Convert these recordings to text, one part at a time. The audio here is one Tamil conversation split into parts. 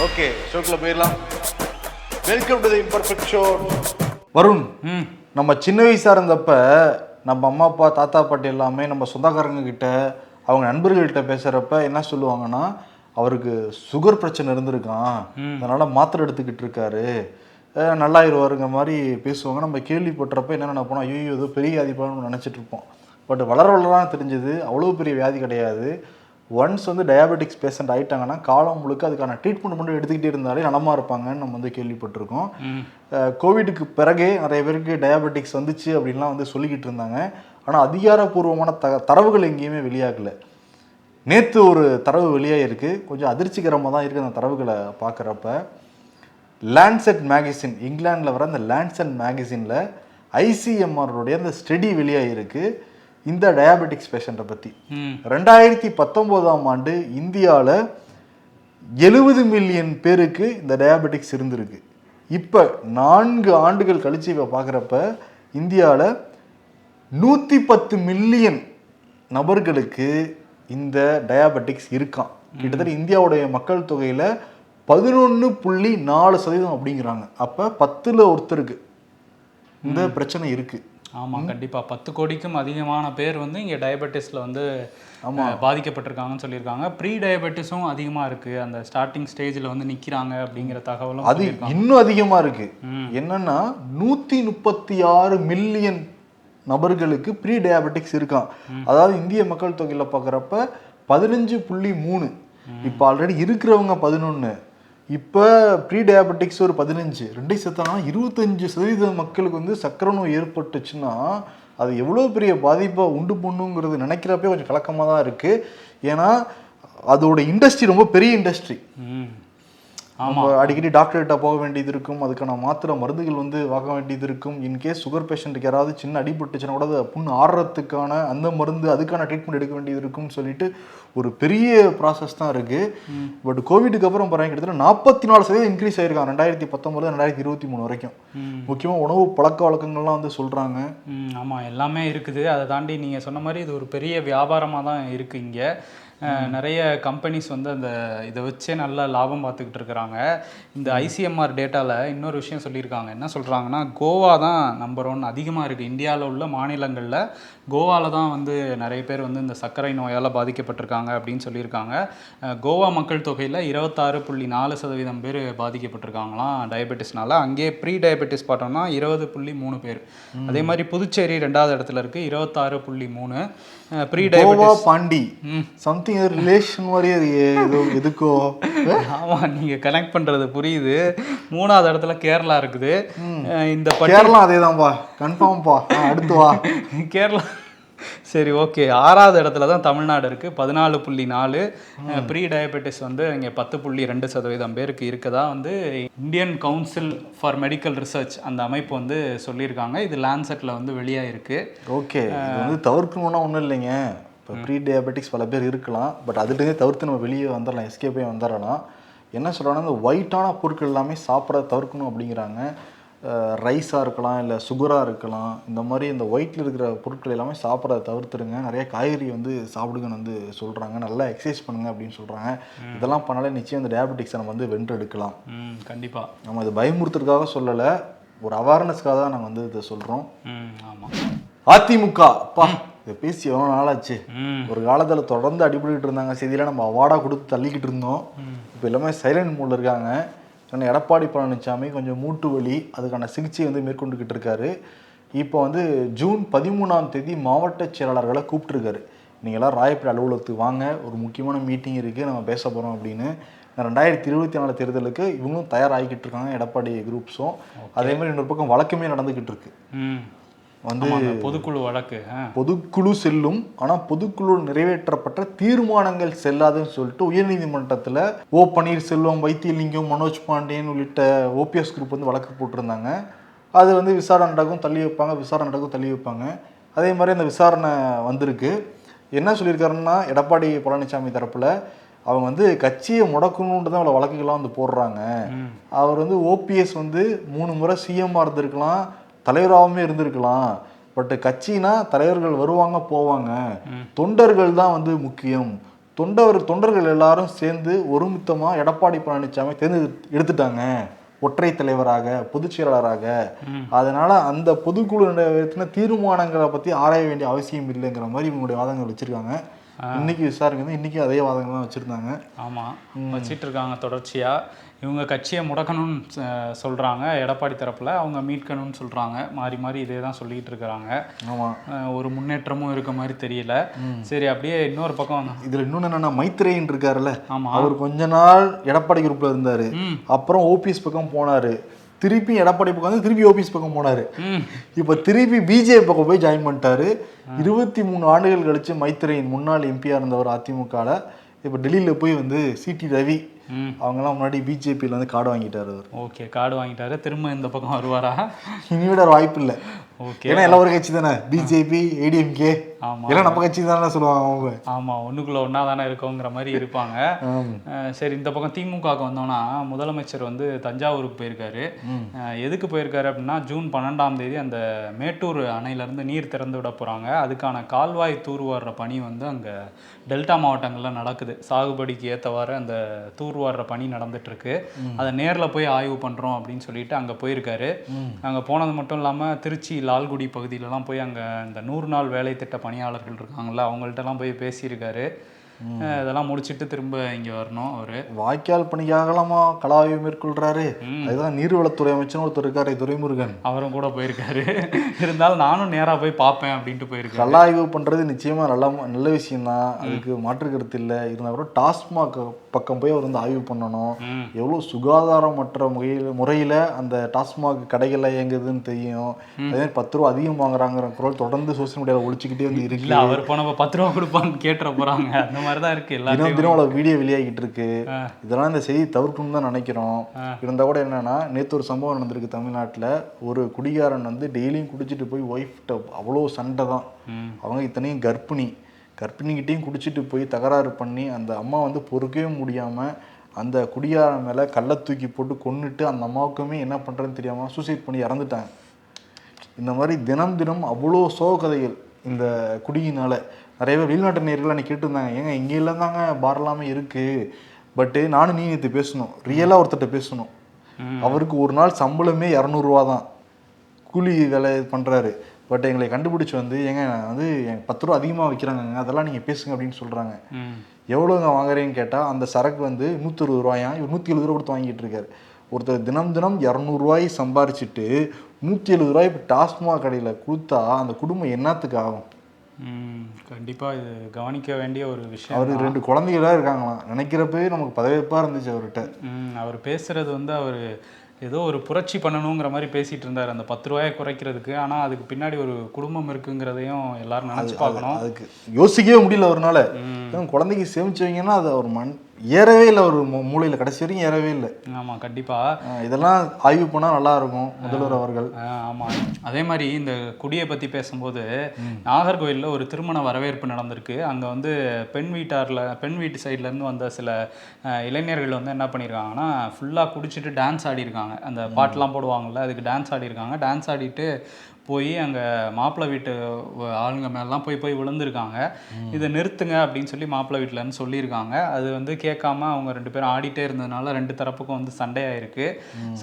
ஓகே ஷோக்கில் போயிடலாம். Welcome to the imperfect show Varun நம்ம சின்ன வயசா இருந்தப்ப நம்ம அம்மா அப்பா தாத்தா பாட்டி எல்லாமே நம்ம சொந்தக்காரங்க கிட்ட அவங்க நண்பர்கள்கிட்ட பேசுறப்ப என்ன சொல்லுவாங்கன்னா அவருக்கு சுகர் பிரச்சனை இருந்திருக்கான் அதனால மாத்திரை எடுத்துக்கிட்டு இருக்காரு. நல்லாயிருவாருங்க மாதிரி பேசுவாங்க. நம்ம கேள்விப்பட்டறப்ப என்ன நினைப்போம் ஐயோ ஏதோ பெரிய வியாதி போல நினைச்சிட்டு இருப்போம். பட் வளர வளர தான் தெரிஞ்சது அவ்வளோ பெரிய வியாதி கிடையாது. ஒன்ஸ் வந்து டயாபெட்டிக்ஸ் பேஷண்ட் ஆயிட்டாங்கன்னா காலம் முழுக்க அதுக்கான ட்ரீட்மெண்ட் மட்டும் எடுத்துக்கிட்டே இருந்தாலே நலமா இருப்பாங்கன்னு நம்ம வந்து கேள்விப்பட்டிருக்கோம். கோவிடுக்கு பிறகே நிறைய பேருக்கு டயாபெட்டிக்ஸ் வந்துச்சு அப்படின்லாம் வந்து சொல்லிக்கிட்டு இருந்தாங்க. ஆனால் அதிகாரப்பூர்வமான த தரவுகள் எங்கேயுமே வெளியாகல. நேற்று ஒரு தரவு வெளியாகிருக்கு கொஞ்சம் அதிர்ச்சிகரமாக தான் இருக்குது அந்த தரவுகளை பார்க்குறப்ப. லேண்ட்செட் மேகசின் இங்கிலாந்தில் வர அந்த லேண்ட்செட் மேகசினில் ஐசிஎம்ஆருடைய அந்த ஸ்டடி வெளியாகிருக்கு இந்த டயாபெட்டிக்ஸ் பேஷண்ட்டை பற்றி ரெண்டாயிரத்தி பத்தொம்போதாம் ஆண்டு இந்தியாவில் எழுபது மில்லியன் பேருக்கு இந்த டயாபெட்டிக்ஸ் இருந்திருக்கு. இப்போ நான்கு ஆண்டுகள் கழிச்சு இப்போ பார்க்குறப்ப இந்தியாவில் நூற்றி பத்து மில்லியன் நபர்களுக்கு இந்த டயாபெட்டிக்ஸ் இருக்கான் கிட்டத்தட்ட இந்தியாவுடைய மக்கள் தொகையில் பதினொன்று புள்ளி நாலு சதவீதம் அப்படிங்கிறாங்க. அப்போ பத்தில் ஒருத்தருக்கு இந்த பிரச்சனை இருக்குது ஆமா கண்டிப்பா. பத்து கோடிக்கும் அதிகமான பேர் வந்து இங்க டயபெட்டிஸ்ல வந்து அஹ், பாதிக்கப்பட்டிருக்காங்கன்னு சொல்லியிருக்காங்க. ப்ரீ டயபெட்டிஸும் அதிகமா இருக்கு. அந்த ஸ்டார்டிங் ஸ்டேஜ்ல வந்து நிக்கிறாங்க அப்படிங்கிற தகவலும் அது இன்னும் அதிகமா இருக்கு. என்னன்னா நூத்தி முப்பத்தி ஆறு மில்லியன் நபர்களுக்கு ப்ரீ டயாபெட்டிக்ஸ் இருக்கான் அதாவது இந்திய மக்கள் தொகையில பார்க்குறப்ப பதினஞ்சு புள்ளி மூணு. இப்போ ஆல்ரெடி இருக்கிறவங்க பதினொன்று இப்போ ப்ரீ டயாபெட்டிக்ஸ் ஒரு பதினஞ்சு ரெண்டையும் சேர்த்தாங்கன்னா இருபத்தஞ்சு சதவீதம் மக்களுக்கு வந்து சக்கரை நோய் ஏற்பட்டுச்சுன்னா அது எவ்வளோ பெரிய பாதிப்பாக உண்டு பண்ணுங்கிறது நினைக்கிறப்பே கொஞ்சம் கலக்கமாக தான் இருக்குது ஏன்னா அதோட இண்டஸ்ட்ரி ரொம்ப பெரிய இண்டஸ்ட்ரி நம்ம அடிக்கடி டாக்டர்கிட்ட போக வேண்டியது இருக்கும். அதுக்கான மாத்திரை மருந்துகள் வந்து வாங்க வேண்டியது இருக்கும். இன்கேஸ் சுகர் பேஷண்ட்டுக்கு யாராவது சின்ன அடிபட்டுச்சுன்னா கூட அதை புண்ணு ஆறுறதுக்கான அந்த மருந்து அதுக்கான ட்ரீட்மெண்ட் எடுக்க வேண்டியது இருக்கும்னு சொல்லிட்டு ஒரு பெரிய ப்ராசஸ் தான் இருக்கு. பட் கோவிடுக்கு அப்புறம் பாருங்க கிட்டத்தட்ட நாற்பத்தி நாலு சதவீதம் இன்க்ரீஸ் ஆயிருக்கான் ரெண்டாயிரத்தி பத்தொன்பது ரெண்டாயிரத்தி இருபத்தி மூணு வரைக்கும் முக்கியமாக உணவு பழக்க வழக்கங்கள்லாம் வந்து சொல்றாங்க. ம், ஆமா. எல்லாமே இருக்குது. அதை தாண்டி நீங்க சொன்ன மாதிரி இது ஒரு பெரிய வியாபாரமா தான் இருக்கு இங்க. நிறைய கம்பெனிஸ் வந்து அந்த இதை வச்சே நல்ல லாபம் பார்த்துக்கிட்டு இருக்கிறாங்க. இந்த ஐசிஎம்ஆர் டேட்டால இன்னொரு விஷயம் சொல்லியிருக்காங்க. என்ன சொல்றாங்கன்னா கோவா தான் நம்பர் ஒன் அதிகமாக இருக்குது இந்தியாவில் உள்ள மாநிலங்களில் கோவாவில் தான் வந்து நிறைய பேர் வந்து இந்த சர்க்கரை நோயால் பாதிக்கப்பட்டிருக்காங்க அப்படின்னு சொல்லியிருக்காங்க. கோவா மக்கள் தொகையில் இருபத்தாறு புள்ளி நாலு சதவீதம் பேர் பாதிக்கப்பட்டிருக்காங்களாம் டயபெட்டிஸ்னால. அங்கே ப்ரீ டயபெட்டிஸ் பார்த்தோம்னா இருபது புள்ளி மூணு பேர். அதே மாதிரி புதுச்சேரி ரெண்டாவது இடத்துல இருக்குது இருபத்தாறு புள்ளி மூணு. Pre diabetes Pandi. Something relation மாதிரியே இருக்கே, ஏதோ எதுக்கோ. ஆமாம் நீங்கள் கனெக்ட் பண்ணுறது புரியுது. மூணாவது இடத்துல கேரளா இருக்குது. இந்த கேரளா அதேதான்ப்பா கன்ஃபார்ம்ப்பா அடுத்து வா. கேரளா சரி ஓகே ஆறாவது இடத்துல தான் தமிழ்நாடு இருக்குது பதினாலு புள்ளி நாலு. ப்ரீ டயபெட்டிஸ் வந்து இங்கே பத்து புள்ளி ரெண்டு சதவீதம் பேருக்கு இருக்கதா வந்து Indian council for medical research அந்த அமைப்பு வந்து சொல்லியிருக்காங்க. இது லேண்ட்செட்டில் வந்து வெளியாயிருக்கு. ஓகே இது வந்து தவிர்க்கணும்னா ஒன்றும் இல்லைங்க. இப்போ ப்ரீ டயபெட்டிக்ஸ் பல பேர் இருக்கலாம். பட் அதுலேருந்தே தவிர்த்து நம்ம வெளியே வந்துடலாம் எஸ்கேப் ஆகி வந்துடலாம். என்ன சொல்கிறாங்கன்னா இந்த ஒயிட்டான பொருட்கள் எல்லாமே சாப்பிட தவிர்க்கணும் அப்படிங்கிறாங்க. ரைஸாக இருக்கலாம் இல்லை சுகராக இருக்கலாம் இந்த மாதிரி இந்த ஒயிட்டில் இருக்கிற பொருட்கள் எல்லாமே சாப்பிட்றத தவிர்த்துருங்க நிறைய காய்கறி வந்து சாப்பிடுங்கன்னு வந்து சொல்கிறாங்க நல்லா எக்ஸசைஸ் பண்ணுங்க அப்படின்னு சொல்கிறாங்க இதெல்லாம் பண்ணாலே நிச்சயம் இந்த டயபெட்டிக்ஸை நம்ம வந்து வென்றெடுக்கலாம் கண்டிப்பாக நம்ம இது பயமுறுத்துறதுக்காக சொல்லலை. ஒரு அவேர்னஸ்க்காக தான் நாங்கள் வந்து இதை சொல்கிறோம் ஆமாம் அதிமுக அப்பா இதை பேசி எவ்வளோ நாளாச்சு ஒரு காலத்தில் தொடர்ந்து அடிபட்டுட்டு இருந்தாங்க. செய்தியில் நம்ம அவார்டாக கொடுத்து தள்ளிக்கிட்டு இருந்தோம். இப்போ எல்லாமே சைலண்ட் மூடில் இருக்காங்க. ஏன்னா எடப்பாடி பழனிசாமி கொஞ்சம் மூட்டு வலி அதுக்கான சிகிச்சை வந்து மேற்கொண்டுக்கிட்டு இருக்காரு. இப்போ வந்து ஜூன் பதிமூணாம் தேதி மாவட்ட செயலாளர்களை கூப்பிட்டுருக்காரு. நீங்களாம் ராயப்பேட்டை அலுவலகத்துக்கு வாங்க ஒரு முக்கியமான மீட்டிங் இருக்குது நம்ம பேச போகிறோம் அப்படின்னு. ரெண்டாயிரத்தி இருபத்தி நாலு தேர்தலுக்கு இவங்களும் தயாராகிக்கிட்டு இருக்காங்க எடப்பாடி குரூப்ஸும் அதே மாதிரி இன்னொரு பக்கம் வழக்கமே நடந்துக்கிட்டு இருக்கு. வந்து பொதுக்குழு வழக்கு பொதுக்குழு செல்லும் ஆனா பொதுக்குழு நிறைவேற்றப்பட்ட தீர்மானங்கள் செல்லாதுன்னு சொல்லிட்டு உயர்நீதிமன்றத்துல ஓ பன்னீர்செல்வம் வைத்தியலிங்கம் மனோஜ் பாண்டியன் உள்ளிட்ட ஓபிஎஸ் குரூப் வந்து வழக்கு போட்டிருந்தாங்க. அது வந்து விசாரணை நடக்கும் தள்ளி வைப்பாங்க விசாரணை நடக்கும் தள்ளி வைப்பாங்க. அதே மாதிரி அந்த விசாரணை வந்திருக்கு. என்ன சொல்லியிருக்காருன்னா எடப்பாடி பழனிசாமி தரப்புல அவங்க வந்து கட்சியை முடக்கணுன்ட்டு தான் அவ்வளோ வழக்குகள்லாம் வந்து போடுறாங்க. அவர் வந்து ஓபிஎஸ் வந்து மூணு முறை சிஎம்மாக இருந்திருக்கலாம் தலைவராகவுமே இருந்திருக்கலாம். பட் கட்சினா தலைவர்கள் வருவாங்க போவாங்க. தொண்டர்கள் தான் வந்து முக்கியம். தொண்டவர் தொண்டர்கள் எல்லாரும் சேர்ந்து ஒருமித்தமா எடப்பாடி பழனிசாமி தேர்ந்து எடுத்துட்டாங்க. ஒற்றை தலைவராக பொதுச் செயலாளராக. அதனால அந்த பொதுக்குழு நிறைவேற்றின தீர்மானங்களை பத்தி ஆராய வேண்டிய அவசியம் இல்லைங்கிற மாதிரி இவங்களுடைய வாதங்கள் வச்சிருக்காங்க. இன்னைக்கு விசாரிக்க வந்து இன்னைக்கு அதே வாதங்கள் தான் வச்சிருந்தாங்க. ஆமாம் வச்சிட்டு இருக்காங்க தொடர்ச்சியா. இவங்க கட்சியை முடக்கணும்னு சொ- சொல்றாங்க. எடப்பாடி தரப்புல அவங்க மீட்கணும்னு சொல்றாங்க. மாறி மாறி இதே தான் சொல்லிட்டு இருக்கிறாங்க. ஆமா. அஹ் ஒரு முன்னேற்றமும் இருக்க மாதிரி தெரியல. சரி அப்படியே இன்னொரு பக்கம் இதுல இன்னொன்னு என்னன்னா மைத்ரேயன் இருக்காருல்ல. ஆமா. அவர் கொஞ்ச நாள் எடப்பாடி குரூப்ல இருந்தாரு. அப்புறம் ஓபிஎஸ் பக்கம் போனாரு. திருப்பி எடப்பாடி பக்கம் வந்து திருப்பி ஓபிஎஸ் பக்கம் போனாரு. இப்போ திருப்பி பிஜேபி பக்கம் போய் ஜாயின் பண்ணிட்டாரு. இருபத்தி மூணு ஆண்டுகள் கழிச்சு மைத்ரேயன் முன்னாள் எம்பியா இருந்தவர் அதிமுகல இப்போ டெல்லியில போய் வந்து சிடி ரவி அவங்கெல்லாம் முன்னாடி பிஜேபியில் வந்து கார்டு வாங்கிட்டாரு அவர். ஓகே கார்டு வாங்கிட்டாரு. திரும்ப இந்த பக்கம் வருவாரா? இனியோட வாய்ப்பு இல்லை. ஏன்னா எல்லா ஒரு கட்சி தானே? பிஜேபி ஏடிஎம்கே ஆமா. எல்லாம் நம்ம கட்சி தானே சொல்லுவாங்க அவங்க. ஆமா ஒண்ணுக்குள்ள ஒண்ணா தானே இருக்கோங்கிற மாதிரி இருப்பாங்க. சரி இந்த பக்கம் திமுகவுக்கு வந்தோம்னா முதலமைச்சர் வந்து தஞ்சாவூருக்கு போயிருக்காரு. எதுக்கு போயிருக்காரு அப்படின்னா ஜூன் பன்னெண்டாம் தேதி அந்த மேட்டூர் அணையிலேருந்து நீர் திறந்து விட போறாங்க. அதுக்கான கால்வாய் தூர்வாடுற பணி வந்து அங்க டெல்டா மாவட்டங்கள்ல நடக்குது. சாகுபடிக்கு ஏத்தவாறு அந்த தூர்வாடுற பணி நடந்துட்டு இருக்கு அதை நேர்ல போய் ஆய்வு பண்றோம் அப்படின்னு சொல்லிட்டு அங்க போயிருக்காரு. அங்க போனது மட்டும் இல்லாம திருச்சி லால்குடி பகுதியிலலாம் போய் அங்கே இந்த நூறு நாள் வேலை திட்ட பணியாளர்கள் இருக்காங்கல்ல அவங்கள்ட்டலாம் போய் பேசியிருக்காரு. இதெல்லாம் முடிச்சிட்டு திரும்ப இங்க வரணும் அவரு. வாய்க்கால் பணிக்காகலாமா கலாய்வு மேற்கொள்றாரு. அதுதான் நீர்வளத்துறை அமைச்சர் ஒருத்தர் இருக்காரு துரைமுருகன். அவரும் கூட போயிருக்காரு. இருந்தாலும் நானும் நேரா போய் பார்ப்பேன் அப்படின்ட்டு போயிருக்காரு. கலாய்வு பண்றது நிச்சயமா நல்ல நல்ல விஷயம் தான் அதுக்கு மாற்று கருத்து இல்லை. இருந்தால் கூட டாஸ்மாக் பக்கம் போய் அவர் வந்து ஆய்வு பண்ணணும். எவ்வளோ சுகாதாரமற்ற முறையில் முறையில் அந்த டாஸ்மாக் கடைகளில் இயங்குதுன்னு தெரியும். அதே பத்து ரூபா அதிகம் வாங்குறாங்கிற குரல் தொடர்ந்து சோசியல் மீடியாவில் ஒழிச்சுக்கிட்டே வந்து இருக்கு. அவர் போனப்ப பத்து ரூபா கொடுப்பான்னு கேட்டுற போறாங்க. அந்த மாதிரி தான் இருக்கு தினம் தினம் அவ்வளோ வீடியோ வெளியாகிட்டு இருக்கு. இதெல்லாம் இந்த செய்தி தவிர்க்கணும்னு தான் நினைக்கிறோம். இருந்தால் கூட என்னன்னா நேற்று ஒரு சம்பவம் நடந்திருக்கு தமிழ்நாட்டில். ஒரு குடிகாரன் வந்து டெய்லியும் குடிச்சிட்டு போய் ஒய்ஃப்ட்ட அவ்வளோ சண்டை தான். அவங்க இத்தனையும் கர்ப்பிணி. கர்ப்பிணிகிட்டையும் குடிச்சிட்டு போய் தகராறு பண்ணி அந்த அம்மா வந்து பொறுக்கவே முடியாமல் அந்த குடியாரன் மேலே கல்லை தூக்கி போட்டு கொன்னுட்டு அந்த அம்மாவுக்குமே என்ன பண்ணுறதுன்னு தெரியாமல் சூசைட் பண்ணி இறந்துட்டாங்க. இந்த மாதிரி தினம் தினம் அவ்வளோ சோக கதைகள் இந்த குடியினால. நிறைய பேர் வெளிநாட்டு நேர்கள் அன்னைக்கு கேட்டிருந்தாங்க ஏங்க இங்கே இல்லைந்தாங்க பார் எல்லாமே இருக்குது பட்டு நானும் நீ நேற்று பேசணும் ரியலாக ஒருத்தர்கிட்ட பேசணும். அவருக்கு ஒரு நாள் சம்பளமே இரநூறுவா தான். கூலி வேலை பண்ணுறாரு பட் எங்களை கண்டுபிடிச்சி வந்து ஏங்க நான் வந்து பத்து ரூபா அதிகமாக வைக்கிறாங்கங்க அதெல்லாம் நீங்கள் பேசுங்க அப்படின்னு சொல்கிறாங்க. எவ்வளோங்க வாங்குறீங்கன்னு கேட்டால் அந்த சரக்கு வந்து நூற்றி அறுபது ரூபாயா இவர் நூற்றி எழுபது ரூபா கொடுத்து வாங்கிட்டு இருக்காரு. ஒருத்தர் தினம் தினம் இரநூறுவாய் சம்பாரிச்சிட்டு நூற்றி எழுபது ரூபாய் இப்போ டாஸ்மாக் கடையில் கொடுத்தா அந்த குடும்பம் என்னத்துக்கு ஆகும்? ம். கண்டிப்பா இது கவனிக்க வேண்டிய ஒரு விஷயம் அவருக்கு ரெண்டு குழந்தைகளா இருக்காங்களாம். நினைக்கிறப்பவே நமக்கு பதவியப்பாக இருந்துச்சு அவர்கிட்ட. அவர் பேசுறது வந்து அவர் ஏதோ ஒரு புரட்சி பண்ணணுங்கிற மாதிரி பேசிட்டு இருந்தார். அந்த பத்து ரூபாயை குறைக்கிறதுக்கு. ஆனா அதுக்கு பின்னாடி ஒரு குடும்பம் இருக்குங்கிறதையும் எல்லாரும் நினைச்சு பார்க்கணும். அதுக்கு யோசிக்கவே முடியல. அதுவும் குழந்தைக்கு சேமிச்சு வைங்கன்னா அது அவர் மண் ஏறவே இல்லை ஒரு மூளையில் கடைசி வரைக்கும் ஏறவே இல்லை. ஆமா கண்டிப்பா. அஹ் இதெல்லாம் ஆய்வு பண்ணால் நல்லா இருக்கும் முதல்வர் அவர்கள். ஆ, ஆமா. அதே மாதிரி இந்த குடியை பத்தி பேசும்போது நாகர்கோயில்ல ஒரு திருமண வரவேற்பு நடந்திருக்கு. அங்க வந்து பெண் வீட்டார்ல பெண் வீட்டு சைடுல இருந்து வந்த சில இளைஞர்கள் வந்து என்ன பண்ணியிருக்காங்கன்னா ஃபுல்லா குடிச்சிட்டு டான்ஸ் ஆடிருக்காங்க. அந்த பாட்டெல்லாம் போடுவாங்கல்ல அதுக்கு டான்ஸ் ஆடிருக்காங்க. டான்ஸ் ஆடிட்டு போய் அங்கே மாப்பிள்ளை வீட்டு ஆளுங்க மேலாம் போய் போய் விழுந்திருக்காங்க. இதை நிறுத்துங்க அப்படின்னு சொல்லி மாப்பிள்ளை வீட்டிலன்னு சொல்லியிருக்காங்க. அது வந்து கேட்காம அவங்க ரெண்டு பேரும் ஆடிட்டே இருந்ததுனால ரெண்டு தரப்புக்கும் வந்து சண்டையாயிருக்கு.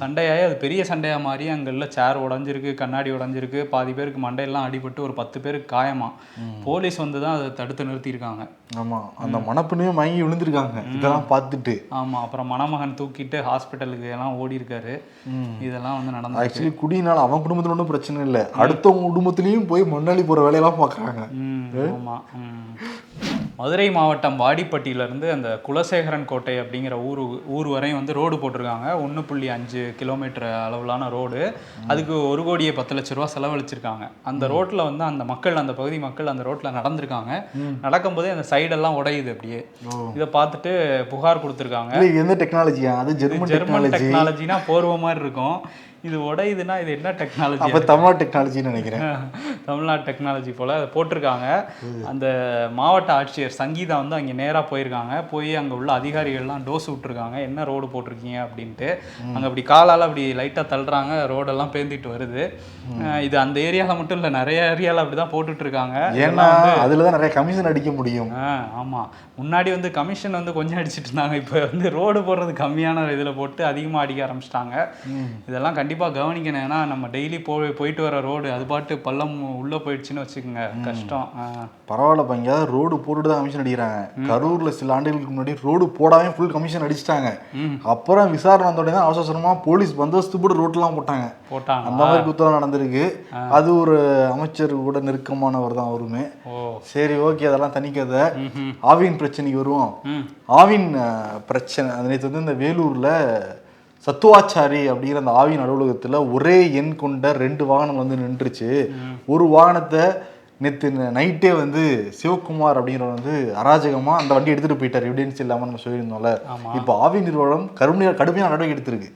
சண்டையாகி அது பெரிய சண்டையாக மாறி அங்கே உள்ள சேர் உடஞ்சிருக்கு கண்ணாடி உடஞ்சிருக்கு. பாதி பேருக்கு மண்டையெல்லாம் அடிபட்டு ஒரு பத்து பேருக்கு காயமா. போலீஸ் வந்து தான் அதை தடுத்து நிறுத்தியிருக்காங்க. ஆமா. அந்த மணப்பெண்ணையும் மயங்கி விழுந்திருக்காங்க. இதெல்லாம் பார்த்துட்டு. ஆமாம் அப்புறம் மணமகன் தூக்கிட்டு ஹாஸ்பிட்டலுக்கு எல்லாம் ஓடி இருக்காரு இதெல்லாம் வந்து நடந்து ஆக்சுவலி குடியினால அவன் குடும்பத்துல ஒன்றும் பிரச்சனை இல்லை. அடுத்தவங்க குடும்பத்திலயும் போய் மண்ணாளி போற வேலையெல்லாம் பார்க்கறாங்க. மதுரை மாவட்டம் வாடிப்பட்டியிலேருந்து அந்த குலசேகரன் கோட்டை அப்படிங்கிற ஊர் ஊர் வரையும் வந்து ரோடு போட்டிருக்காங்க. ஒன்று புள்ளி அஞ்சு கிலோமீட்டர் அளவிலான ரோடு. அதுக்கு ஒரு கோடியே பத்து லட்ச ரூபா செலவழிச்சிருக்காங்க. அந்த ரோட்டில் வந்து அந்த மக்கள் அந்த பகுதி மக்கள் அந்த ரோட்டில் நடந்திருக்காங்க. நடக்கும்போதே அந்த சைடெல்லாம் உடையுது அப்படியே. இதை பார்த்துட்டு புகார் கொடுத்துருக்காங்க. எந்த டெக்னாலஜியா அது ஜெர்மன் ஜெர்மன் டெக்னாலஜி டெக்னாலஜினா போர்வ மாதிரி இருக்கும். இது உடையுதுன்னா இது என்ன டெக்னாலஜி அப்ப தமிழ்நாடு டெக்னாலஜின்னு நினைக்கிறேன். தமிழ்நாடு டெக்னாலஜி போல் அதை போட்டிருக்காங்க. அந்த மாவட்ட ஆட்சியர் சங்கீதா வந்து அங்கே நேராக போயிருக்காங்க. போய் அங்கே உள்ள அதிகாரிகள்லாம் டோஸ் விட்டுருக்காங்க. என்ன ரோடு போட்டிருக்கீங்க? அப்படின்ட்டு. அங்கே அப்படி காலால் அப்படி லைட்டாக தள்ளுறாங்க. ரோடெல்லாம் பேந்திட்டு வருது. இது அந்த ஏரியாவில் மட்டும் இல்லை நிறைய ஏரியாவில் அப்படி தான் போட்டுட்டு இருக்காங்க ஏன்னா அதுலதான் நிறைய கமிஷன் அடிக்க முடியும். ஆமாம் முன்னாடி வந்து கமிஷன் வந்து கொஞ்சம் அடிச்சிட்டு இருந்தாங்க. இப்போ வந்து ரோடு போடுறது கம்மியான இதில் போட்டு அதிகமாக அடிக்க ஆரம்பிச்சிட்டாங்க. இதெல்லாம் கண்டிப்பாக கவனிக்கணும். ஏன்னா நம்ம டெய்லி போய் போயிட்டு வர ரோடு அது பாட்டு பள்ளம் உள்ளே போயிடுச்சுன்னு வச்சுக்கோங்க. கஷ்டம். பரவாயில்லப்பா எங்கேயாவது ரோடு போட்டுட்டு தான் கமிஷன் அடிக்கிறாங்க. கரூர்ல சில ஆண்டுகளுக்கு முன்னாடி ரோடு போடாம ஃபுல் கமிஷன் அடிச்சிட்டாங்க. அப்புறம் விசாரணை வந்த உடனே தான் அவசர அவசரமா போலீஸ் பந்தோபஸ்து போட்டு ரோட்லாம் போட்டாங்க. போட்டாங்க. அந்த மாதிரி குத்தம் நடந்திருக்கு. அது ஒரு அமைச்சர் கூட நெருக்கமானவர் தான் அவருமே. சரி ஓகே அதெல்லாம் தனி கதை ம்ஹும். ஆவின் பிரச்சனைக்கு வருவோம். ஆவின் பிரச்சனை நேற்று வந்து இந்த வேலூர்ல சத்துவாச்சாரி அப்படிங்கிற அந்த ஆவின் அலுவலகத்துல ஒரே எண் கொண்ட ரெண்டு வாகனம் வந்து நின்றுச்சு. ஒரு வாகனத்தை நேற்று நைட்டே வந்து சிவகுமார் அப்படிங்கிறவர் வந்து அராஜகமா அந்த வண்டி எடுத்துட்டு போயிட்டார். எவிடன்ஸ் இல்லாம நம்ம சொல்லியிருந்தோம்ல. இப்போ ஆவி நிறுவனம் கடுமையா கடுமையான நடவடிக்கை எடுத்திருக்கு.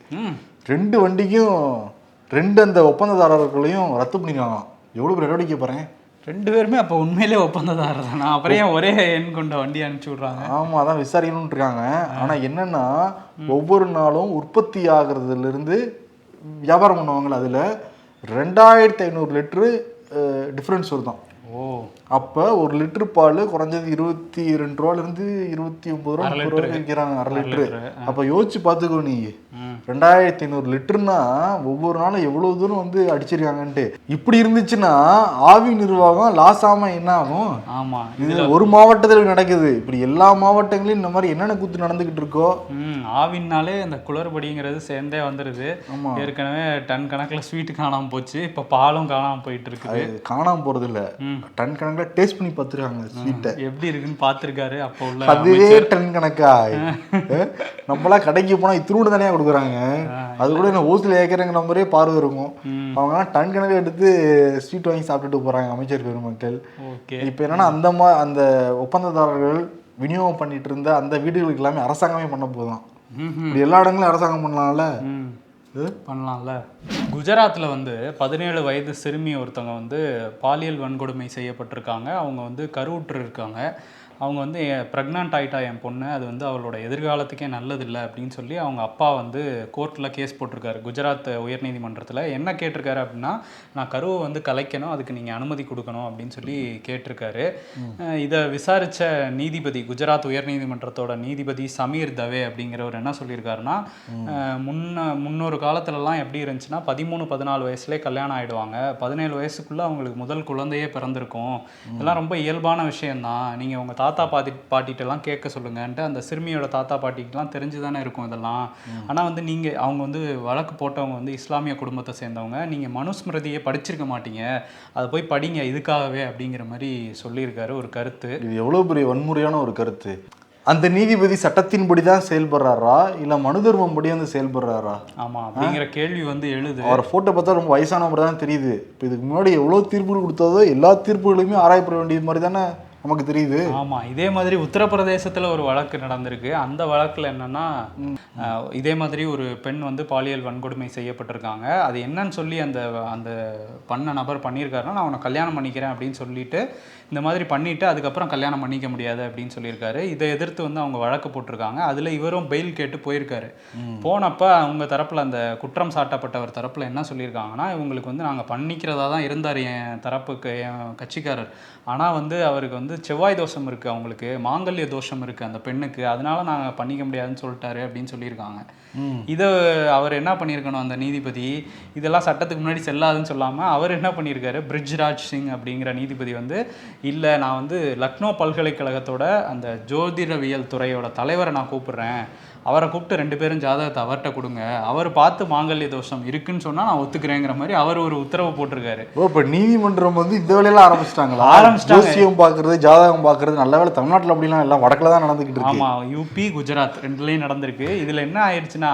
ரெண்டு வண்டிக்கும் ரெண்டு அந்த ஒப்பந்ததாரர்களையும் ரத்து பண்ணிருக்காங்க எவ்வளவு பெரிய நடவடிக்கை பாருங்க. ரெண்டு பேருமே அப்போ உண்மையிலே ஒப்பந்ததாரர் தானா? அப்புறம் ஒரே எண் கொண்ட வண்டி அனுப்பிச்சி விட்றாங்க? ஆமா அதான் விசாரிக்கணும்னு இருக்காங்க ஆனா என்னன்னா ஒவ்வொரு நாளும் உற்பத்தி ஆகுறதுல இருந்து வியாபாரம் பண்ணுவாங்கல்ல அதுல ரெண்டாயிரத்தி ஐநூறு லிட்டரு டிஃப்ரென்ஸ் வருதான். ஓ. அப்ப ஒரு லிட்டர் பால் குறைஞ்சது இருபத்தி ரெண்டு ரூபால இருந்து இருபத்தி ஒன்பது ரூபா முப்பது ரூபா விற்கிறாங்க அரை லிட்டரு. அப்ப யோசிச்சு பாத்துக்கோ நீ. ரெண்டாயிரத்தி ஐநூறு லிட்டர்னா ஒவ்வொரு நாளும் எவ்வளவு தூரம் வந்து அடிச்சிருக்காங்கன்ட்டு. இப்படி இருந்துச்சுன்னா ஆவி நிர்வாகம் லாஸ் ஆகாம என்ன ஆகும் ஆமாம் இது ஒரு மாவட்டத்தில் நடக்குது. இப்படி எல்லா மாவட்டங்களையும் இந்த மாதிரி என்னென்ன கூத்து நடந்துகிட்டு இருக்கோ? ஆவின்னாலே அந்த குளறுபடிங்கிறது சேர்ந்தே வந்துடுது. ஏற்கனவே டன் கணக்கில் ஸ்வீட்டு காணாம போச்சு. இப்போ பாலும் காணாம போயிட்டு இருக்குது. அது காணாம போறது இல்ல. டன் கணக்குல டேஸ்ட் பண்ணி பார்த்துருக்காங்க ஸ்வீட்டை எப்படி இருக்குன்னு பார்த்துருக்காரு அப்போ உள்ள அதுவே டன் கணக்கா? அஹ், நம்மளாம் கடைக்கு போனா இத்தினூடு தனியா கொடுக்குறாங்க. அது கூட என்ன ஓசில ஏக்கிறங்கிற மாதிரியே பார்வை இருக்கும். ம். அவங்க டன் கணக்கு எடுத்து ஸ்வீட் வாங்கி சாப்பிட்டுட்டு போறாங்க அமைச்சர் பெருமக்கள். இப்போ என்னன்னா அந்த மா அந்த ஒப்பந்ததாரர்கள் விநியோகம் பண்ணிட்டு இருந்த அந்த வீடுகளுக்கு எல்லாமே அரசாங்கமே பண்ண போதும் எல்லா இடங்களும் அரசாங்கம் பண்ணலாம்ல? பண்ணலாம்ல. குஜராத்தில் வந்து பதினேழு வயது சிறுமி ஒருத்தவங்க வந்து பாலியல் வன்கொடுமை செய்யப்பட்டிருக்காங்க. அவங்க வந்து கருவுற்று இருக்காங்க. அவங்க வந்து ப்ரெக்னென்ட் ஆயிட்டா என் பொண்ணு அது வந்து அவளோட எதிர்காலத்துக்கே நல்லதில்லை அப்படின்னு சொல்லி அவங்க அப்பா வந்து கோர்ட்டில் கேஸ் போட்டிருக்காரு. குஜராத் உயர்நீதிமன்றத்தில். என்ன கேட்டிருக்காரு அப்படின்னா நான் கருவை வந்து கலைக்கணும் அதுக்கு நீங்கள் அனுமதி கொடுக்கணும் அப்படின்னு சொல்லி கேட்டிருக்காரு. இதை விசாரித்த நீதிபதி குஜராத் உயர்நீதிமன்றத்தோட நீதிபதி சமீர் தவே அப்படிங்கிறவர் என்ன சொல்லியிருக்காருன்னா முன்ன முன்னொரு காலத்துலலாம் எப்படி இருந்துச்சுன்னா பதிமூணு பதினாலு வயசுலேயே கல்யாணம் ஆயிடுவாங்க. பதினேழு வயசுக்குள்ள அவங்களுக்கு முதல் குழந்தையே பிறந்திருக்கும். இதெல்லாம் ரொம்ப இயல்பான விஷயம்தான். நீங்கள் உங்கள் தாத்தா பாட்டி பாட்டிகிட்டலாம் கேட்க சொல்லுங்கன்ட்டு அந்த சிறுமியோட தாத்தா பாட்டிக்கெலாம் தெரிஞ்சு தானே இருக்கும் இதெல்லாம். ஆனால் வந்து நீங்கள் அவங்க வந்து வழக்கு போட்டவங்க வந்து இஸ்லாமிய குடும்பத்தை சேர்ந்தவங்க நீங்கள் மனுஸ்மிருதியை படிச்சிருக்க மாட்டீங்க. அதை போய் படிங்க இதுக்காகவே அப்படிங்கிற மாதிரி சொல்லியிருக்காரு ஒரு கருத்து. இது எவ்வளவு பெரிய வன்முறையான ஒரு கருத்து. அந்த நீதிபதி சட்டத்தின்படி தான் செயல்படுறாரா? இல்ல மனு தர்மம் படி வந்து செயல்படுறாரா? ஆமாம் அப்படிங்கிற கேள்வி வந்து எழுது. அவரை போட்டோ பார்த்தா ரொம்ப வயசானவர் தான் தெரியுது. இப்போ இதுக்கு முன்னாடி எவ்வளவு தீர்ப்புகள் கொடுத்ததோ எல்லா தீர்ப்புகளையுமே ஆராயப்பட வேண்டியது மாதிரி தானே நமக்கு தெரியுது. ஆமா இதே மாதிரி உத்தரப்பிரதேசத்துல ஒரு வழக்கு நடந்திருக்கு. அந்த வழக்குல என்னன்னா இதே மாதிரி ஒரு பெண் வந்து பாலியல் வன்கொடுமை செய்யப்பட்டிருக்காங்க. அது என்னன்னு சொல்லி அந்த அந்த பண்ண நபர் பண்ணியிருக்காருன்னா நான் அவனை கல்யாணம் பண்ணிக்கிறேன் அப்படின்னு சொல்லிட்டு இந்த மாதிரி பண்ணிட்டு அதுக்கப்புறம் கல்யாணம் பண்ணிக்க முடியாது அப்படின்னு சொல்லியிருக்காரு. இதை எதிர்த்து வந்து அவங்க வழக்கு போட்டிருக்காங்க. அதுல இவரும் பெயில் கேட்டு போயிருக்காரு. போனப்ப அவங்க தரப்புல அந்த குற்றம் சாட்டப்பட்டவர் தரப்புல என்ன சொல்லியிருக்காங்கன்னா இவங்களுக்கு வந்து நாங்க பண்ணிக்கிறதா தான் இருந்தார் என் தரப்புக்கு என் கட்சிக்காரர். ஆனா வந்து அவருக்கு வந்து செவ்வாய் தோஷம் இருக்கு அவங்களுக்கு மாங்கல்ய தோஷம் இருக்கு அந்த பெண்ணுக்கு. அதனால நாங்க பண்ணிக்க முடியாதுன்னு சொல்லிட்டாரு அப்படின்னு சொல்லியிருக்காங்க. இதை அவர் என்ன பண்ணியிருக்கணும் அந்த நீதிபதி? இதெல்லாம் சட்டத்துக்கு முன்னாடி செல்லாதுன்னு சொல்லாம அவர் என்ன பண்ணியிருக்காரு? பிரிட்ஜ்ராஜ் சிங் அப்படிங்கிற நீதிபதி வந்து இல்லை நான் வந்து லக்னோ பல்கலைக்கழகத்தோட அந்த ஜோதிடவியல் துறையோட தலைவரை நான் கூப்பிடுறேன். அவரை கூப்பிட்டு ரெண்டு பேரும் ஜாதகத்தை அவர்கிட்ட கொடுங்க. அவர் பார்த்து மாங்கல்ய தோஷம் இருக்குன்னு சொன்னா நான் ஒத்துக்கிறேங்கிற மாதிரி அவர் ஒரு உத்தரவு போட்டிருக்காரு. ஓ இப்போ நீதிமன்றம் வந்து இந்த வேலையெல்லாம் ஆரம்பிச்சிட்டாங்களா? ஆரம்பிச்சிட்டாங்க. ஜோசியம் பார்க்கறது ஜாதகம் பார்க்கறது நல்ல வேலை. தமிழ்நாட்டில் அப்படிலாம் எல்லாம் வடக்குல தான் நடந்துகிட்டு இருக்கு. ஆமா யூபி குஜராத் ரெண்டுலேயும் நடந்திருக்கு. இதுல என்ன ஆயிடுச்சுன்னா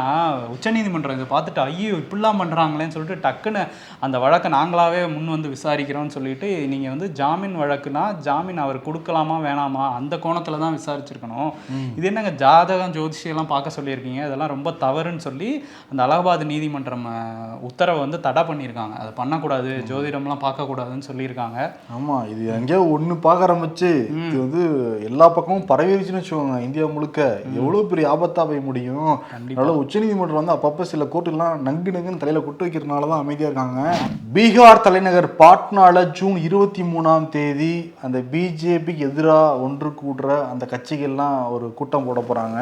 உச்சநீதிமன்றம் இதை பார்த்துட்டு ஐயோ இப்படிலாம் பண்றாங்களேன்னு சொல்லிட்டு டக்குன்னு அந்த வழக்கை நாங்களாவே முன் வந்து விசாரிக்கிறோம்னு சொல்லிட்டு நீங்க வந்து ஜாமீன் வழக்குனா ஜாமீன் அவர் கொடுக்கலாமா வேணாமா அந்த கோணத்துல தான் விசாரிச்சிருக்கணும். இது என்னங்க ஜாதகம் ஜோதிஷியெல்லாம் பார்க்க சொல்லியிருக்கீங்க. இதெல்லாம் ரொம்ப தவறுன்னு சொல்லி அந்த அலகாபாத் நீதிமன்றம் உத்தரவை வந்து தடை பண்ணியிருக்காங்க. அதை பண்ணக்கூடாது ஜோதிடம்லாம் பார்க்கக்கூடாதுன்னு சொல்லியிருக்காங்க. ஆமா இது எங்கேயோ ஒண்ணு பார்க்க ஆரம்பிச்சு. இது வந்து எல்லா பக்கமும் பரவிருச்சுன்னு வச்சுக்கோங்க இந்தியா முழுக்க. எவ்வளவு பெரிய ஆபத்தா போய் முடியும். அதனால உச்சநீதிமன்றம் வந்து அப்பப்ப சில கோர்ட்டுலாம் நங்கு நங்குன்னு தலையில கொட்டு வைக்கிறதுனால தான் அமைதியா இருக்காங்க. பீகார் தலைநகர் பாட்னால ஜூன் இருபத்தி மூணாம் தேதி அந்த பிஜேபிக்கு எதிராக ஒன்று கூடுற அந்த கட்சிகள்லாம் ஒரு கூட்டம் போட போறாங்க.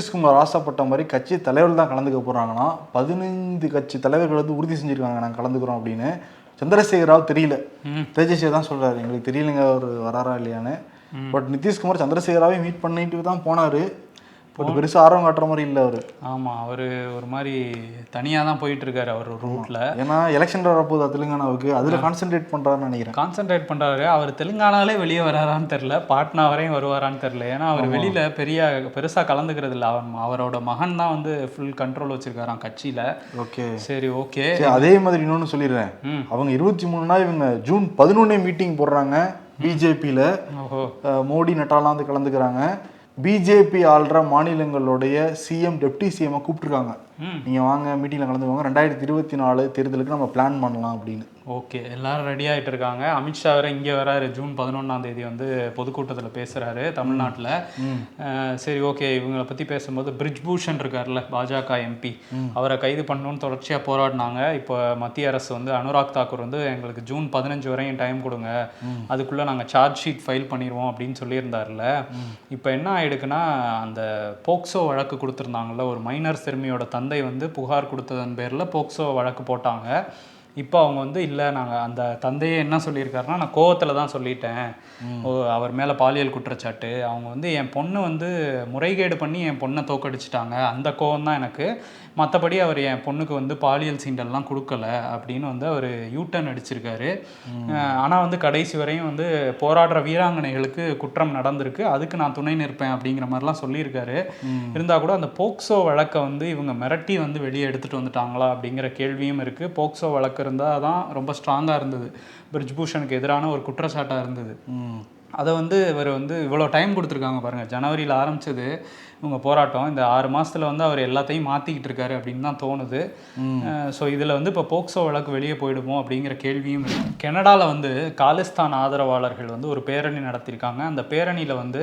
நிதிஷ்குமார் ஆசைப்பட்ட மாதிரி கட்சி தலைவர்கள் தான் கலந்துக்க போறாங்களாம் பதினைந்து கட்சி தலைவர்கள் வந்து உறுதி செஞ்சிருக்காங்க நாங்கள் கலந்துக்கிறோம் அப்படின்னு சந்திரசேகர் ராவ் தெரியல தேஜஸ்வி தான் சொல்றாரு எங்களுக்கு தெரியலங்க அவர் வராரா இல்லையான்னு. பட் நிதிஷ்குமார் சந்திரசேகராவே மீட் பண்ணிட்டு தான் போனாரு. பட் பெருசா ஆர்வம் காட்டுற மாதிரி இல்லை அவரு. ஆமா அவர் ஒரு மாதிரி தனியாக தான் போயிட்டு இருக்காரு அவர் ரூட்ல ஏன்னா எலெக்ஷன் வரப்போகுது தெலுங்கானாவுக்கு அதுல கான்சென்ட்ரேட் பண்றாருன்னு நினைக்கிறேன். கான்சென்ட்ரேட் பண்றாரு. அவர் தெலுங்கானாலே வெளியே வராரான்னு தெரில பாட்னா வரையும் வருவாரான்னு தெரில ஏன்னா அவர் வெளியில பெரிய பெருசா கலந்துக்கிறது இல்லை. அவர் அவரோட மகன் தான் வந்து ஃபுல் கண்ட்ரோல் வச்சிருக்காராம் கட்சியில. ஓகே. சரி ஓகே. அதே மாதிரி இன்னொன்னு சொல்லிடுறேன். அவங்க இருபத்தி மூணுனா இவங்க ஜூன் பதினொன்னே மீட்டிங் போடுறாங்க. பிஜேபியில. மோடி நட்டாலாம் வந்து கலந்துக்கிறாங்க. பிஜேபி ஆள்ற மாநிலங்களுடைய சிஎம் டெப்டி சிஎம் கூப்பிட்டுருக்காங்க. ம். நீங்க வாங்க மீட்டிங்ல கலந்துக்கோங்க. ரெண்டாயிரத்தி இருபத்தி நாலு தேர்தலுக்கு நம்ம பிளான் பண்ணலாம் அப்படின்னு. ஓகே எல்லாரும் ரெடி ஆயிட்டு இருக்காங்க. அமித்ஷா வேற இங்கே வராரு. ஜூன் பதினொன்றாம் தேதி வந்து பொதுக்கூட்டத்தில் பேசுறாரு தமிழ்நாட்டில். சரி ஓகே. இவங்களை பற்றி பேசும்போது பிரிஜ் பூஷன் இருக்கார்ல பாஜக எம்பி அவரை கைது பண்ணணும்னு தொடர்ச்சியாக போராடினாங்க. இப்போ மத்திய அரசு வந்து அனுராக் தாக்கூர் வந்து எங்களுக்கு ஜூன் பதினஞ்சு வரையும் டைம் கொடுங்க. அதுக்குள்ளே நாங்கள் சார்ஜ் ஷீட் ஃபைல் பண்ணிடுவோம் அப்படின்னு சொல்லியிருந்தார்ல இப்போ என்ன ஆயிடுக்குன்னா அந்த போக்சோ வழக்கு கொடுத்துருந்தாங்கல்ல ஒரு மைனர் சிறுமியோட தந்தை வந்து புகார் கொடுத்ததன் பேரில் போக்சோ வழக்கு போட்டாங்க. இப்போ அவங்க வந்து இல்லை நாங்கள் அந்த தந்தையே என்ன சொல்லியிருக்காருன்னா நான் கோவத்தில் தான் சொல்லிட்டேன். ஓ அவர் மேலே பாலியல் குற்றச்சாட்டு. அவங்க வந்து என் பொண்ணு வந்து முறைகேடு பண்ணி என் பொண்ணை தோக்கடிச்சிட்டாங்க. அந்த கோவம் தான் எனக்கு. மற்றபடி அவர் என் பொண்ணுக்கு வந்து பாலியல் சீண்டல்லாம் கொடுக்கல அப்படின்னு வந்து அவர் யூட்டர்ன் அடிச்சிருக்காரு. ஆனால் வந்து கடைசி வரையும் வந்து போராடுற வீராங்கனைகளுக்கு குற்றம் நடந்திருக்கு. அதுக்கு நான் துணை நிற்பேன் அப்படிங்கிற மாதிரிலாம் சொல்லியிருக்காரு. இருந்தால் கூட அந்த போக்சோ வழக்கை வந்து இவங்க மிரட்டி வந்து வெளியே எடுத்துகிட்டு வந்துட்டாங்களா அப்படிங்கிற கேள்வியும் இருக்குது போக்சோ வழக்கு இருந்தால் தான் ரொம்ப ஸ்ட்ராங்காக இருந்தது. பிரிஜ்பூஷனுக்கு எதிரான ஒரு குற்றச்சாட்டாக இருந்தது. அதை வந்து இவர் வந்து இவ்வளோ டைம் கொடுத்துருக்காங்க பாருங்கள் ஜனவரியில் ஆரம்பிச்சது இவங்க போராட்டம். இந்த ஆறு மாசத்துல வந்து அவர் எல்லாத்தையும் மாற்றிக்கிட்டு இருக்காரு அப்படின்னு தான் தோணுது. ஸோ இதில் வந்து இப்போ போக்சோ வழக்கு வெளியே போயிடுமோ அப்படிங்கிற கேள்வியும் கனடாவில் வந்து காலிஸ்தான் ஆதரவாளர்கள் வந்து ஒரு பேரணி நடத்தியிருக்காங்க. அந்த பேரணியில் வந்து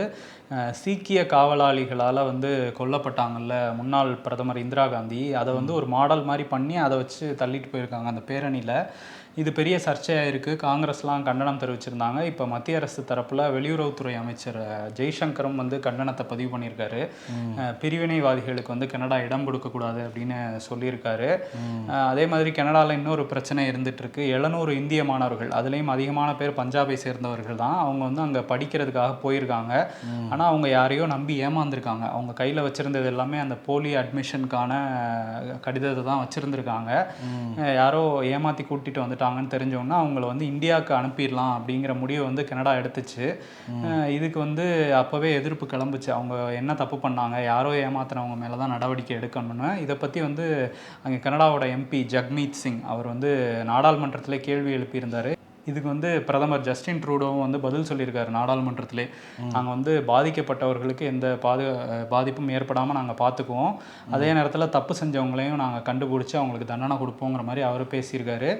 சீக்கிய காவலாளிகளால் வந்து கொல்லப்பட்டாங்கல்ல முன்னாள் பிரதமர் இந்திரா காந்தி. அதை வந்து ஒரு மாடல் மாதிரி பண்ணி அதை வச்சு தள்ளிட்டு போயிருக்காங்க அந்த பேரணியில். இது பெரிய சர்ச்சையாக இருக்குது காங்கிரஸ்லாம் கண்டனம் தெரிவிச்சிருந்தாங்க. இப்போ மத்திய அரசு தரப்பில் வெளியுறவுத்துறை அமைச்சர் ஜெய்சங்கரும் வந்து கண்டனத்தை பதிவு பண்ணியிருக்காரு. பிரிவினைவாதிகளுக்கு வந்து கனடா இடம் கொடுக்கக்கூடாது அப்படின்னு சொல்லியிருக்காரு. அதே மாதிரி கனடாவில் இன்னொரு பிரச்சனை இருந்துட்டு இருக்கு எழுநூறு இந்திய மாணவர்கள் அதுலேயும் அதிகமான பேர் பஞ்சாபை சேர்ந்தவர்கள் தான் அவங்க வந்து அங்கே படிக்கிறதுக்காக போயிருக்காங்க. ஆனால் அவங்க யாரையோ நம்பி ஏமாந்துருக்காங்க. அவங்க கையில் வச்சுருந்தது எல்லாமே அந்த போலி அட்மிஷனுக்கான கடிதத்தை தான் வச்சுருந்துருக்காங்க. யாரோ ஏமாற்றி கூட்டிகிட்டு வந்துட்டாங்கன்னு தெரிஞ்சோன்னா அவங்கள வந்து இந்தியாவுக்கு அனுப்பிடலாம் அப்படிங்கிற முடிவை வந்து கனடா எடுத்துச்சு. இதுக்கு வந்து அப்போவே எதிர்ப்பு கிளம்புச்சு. அவங்க என்ன தப்பு பண்ணாங்க யாரோ ஏமாத்துனவங்க மேலே தான் நடவடிக்கை எடுக்கணும்னு. இதை பற்றி வந்து அங்கே கனடாவோட எம்பி ஜக்மீத் சிங் அவர் வந்து நாடாளுமன்றத்திலே கேள்வி எழுப்பியிருந்தார். இதுக்கு வந்து பிரதமர் ஜஸ்டின் ட்ரூடோவும் வந்து பதில் சொல்லியிருக்காரு நாடாளுமன்றத்திலே. நாங்கள் வந்து பாதிக்கப்பட்டவர்களுக்கு எந்த பாது பாதிப்பும் ஏற்படாமல் நாங்கள் பார்த்துக்குவோம் அதே நேரத்தில் தப்பு செஞ்சவங்களையும் நாங்கள் கண்டுபிடிச்சி அவங்களுக்கு தண்டனை கொடுப்போங்கிற மாதிரி அவர் பேசியிருக்காரு.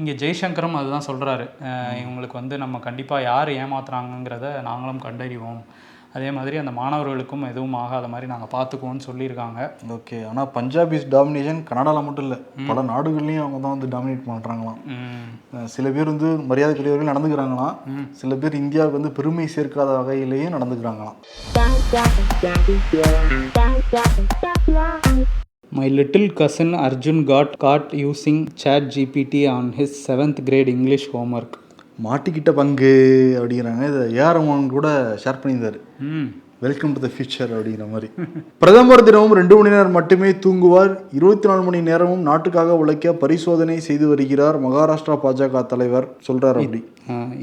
இங்கே ஜெய்சங்கரும் அதுதான் சொல்கிறாரு இவங்களுக்கு வந்து நம்ம கண்டிப்பாக யார் ஏமாத்துறாங்கங்கிறத நாங்களும் கண்டறிவோம். அதே மாதிரி அந்த மாணவர்களுக்கும் எதுவும் ஆகாத மாதிரி நாங்கள் பார்த்துக்குவோம்னு சொல்லியிருக்காங்க. ஓகே. ஆனா பஞ்சாபிஸ் டாமினேஷன் கனடால மட்டும் இல்ல. பல நாடுகள்லயும் அவங்க தான் வந்து டாமினேட் பண்றாங்களாம். ம். அஹ் சில பேர் வந்து மரியாதைக்குரியவர்கள் நடந்துக்கிறாங்களாம். சில பேர் இந்தியாவுக்கு வந்து பெருமை சேர்க்காத வகையிலேயும் நடந்துக்கிறாங்களாம். My little cousin Arjun got caught using Chat GPT on his seventh grade English homework. மாட்டிக்கிட்ட பங்கு அப்படிங்கிறாங்க. இதை ஏஆர் ரஹ்மான் கூட ஷேர் பண்ணியிருந்தாரு. ம். வெல்கம் டு த ஃபியூச்சர் அப்படிங்கிற மாதிரி. பிரதமர் தினமும் ரெண்டு மணி நேரம் மட்டுமே தூங்குவார். இருபத்தி நாலு மணி நேரமும் நாட்டுக்காக உழைக்க பரிசோதனை செய்து வருகிறார் மகாராஷ்டிரா பாஜக தலைவர் சொல்றாரு அப்படி.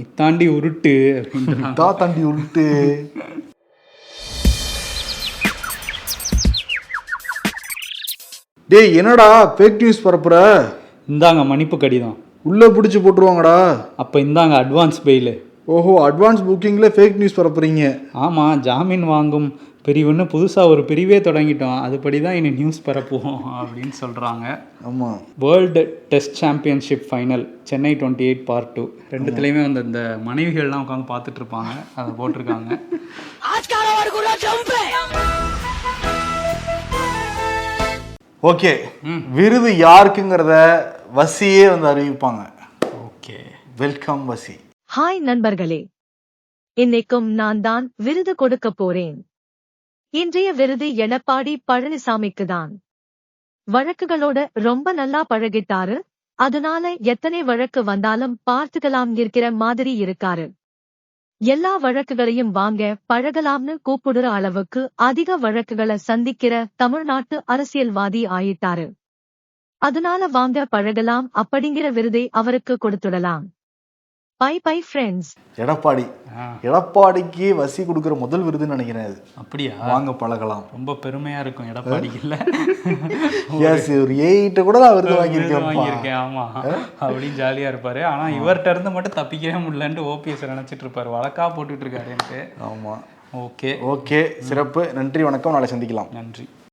இத்தாண்டி உருட்டு. தா தாண்டி உருட்டு. டேய் என்னடா ஃபேக் நியூஸ் பரப்புற? இந்தாங்க மன்னிப்பு கடிதம். உள்ள பிடிச்சி போட்டுருவாங்கடா. அப்போ இந்தாங்க அட்வான்ஸ் பெயில் ஓஹோ அட்வான்ஸ் புக்கிங்ல ஃபேக் நியூஸ் பரப்புறீங்க. ஆமாம் ஜாமீன் வாங்கும் பிரிவுன்னு புதுசாக ஒரு பிரிவே தொடங்கிட்டோம். அதுபடி தான் இனி நியூஸ் பரப்புவோம் அப்படின்னு சொல்கிறாங்க ஆமா. World test championship final Chennai twenty eight part two ரெண்டுத்துலேயுமே வந்து இந்த மனைவிகள்லாம் உட்காந்து பார்த்துட்டு இருப்பாங்க. அதை போட்டிருக்காங்க. ஓகே. விருது யாருக்குங்கிறத வசியே வந்து அறிவிப்பாங்க. ஓகே. வெல்கம் வசி. ஹாய் நண்பர்களே. இன்னைக்கும் நான் தான் விருது கொடுக்க போறேன். இன்றைய விருது எடப்பாடி பழனிசாமிக்கு தான். வழக்குகளோட ரொம்ப நல்லா பழகிட்டாரு. அதனால எத்தனை வழக்கு வந்தாலும் பார்த்துக்கலாம் இருக்கிற மாதிரி இருக்காரு. எல்லா வழக்குகளையும் வாங்க பழகலாம்னு கூப்பிடுற அளவுக்கு அதிக வழக்குகளை சந்திக்கிற தமிழ்நாட்டு அரசியல்வாதி ஆயிட்டாரு. அதனால வாங்க பழகலாம் அப்படிங்கிற விருதை அவருக்கு கொடுத்துடலாம். Bye bye friends Edappadi. எடப்பாடிக்கு வசி கொடுக்குற முதல் விருதுன்னு நினைக்கிறேன். இது அப்படியா? வாங்க பழகலாம். ரொம்ப பெருமையாக இருக்கும் எடப்பாடிக்கு இல்லை எஸ் ஒரு எயிட்ட கூட நான் விருது விருது வாங்கியிருக்கேன் வாங்கியிருக்கேன் ஆமா அப்படின்னு ஜாலியா இருப்பாரு. ஆனா இவர்கிட்ட இருந்து மட்டும் தப்பிக்கவே முடியலன்ட்டு ஓபிஎஸ் நினைச்சிட்டு இருப்பாரு. வழக்கா போட்டுட்டு இருக்காருன்ட்டு ஆமா. ஓகே ஓகே சிறப்பு. நன்றி வணக்கம். நாளை சந்திக்கலாம். நன்றி.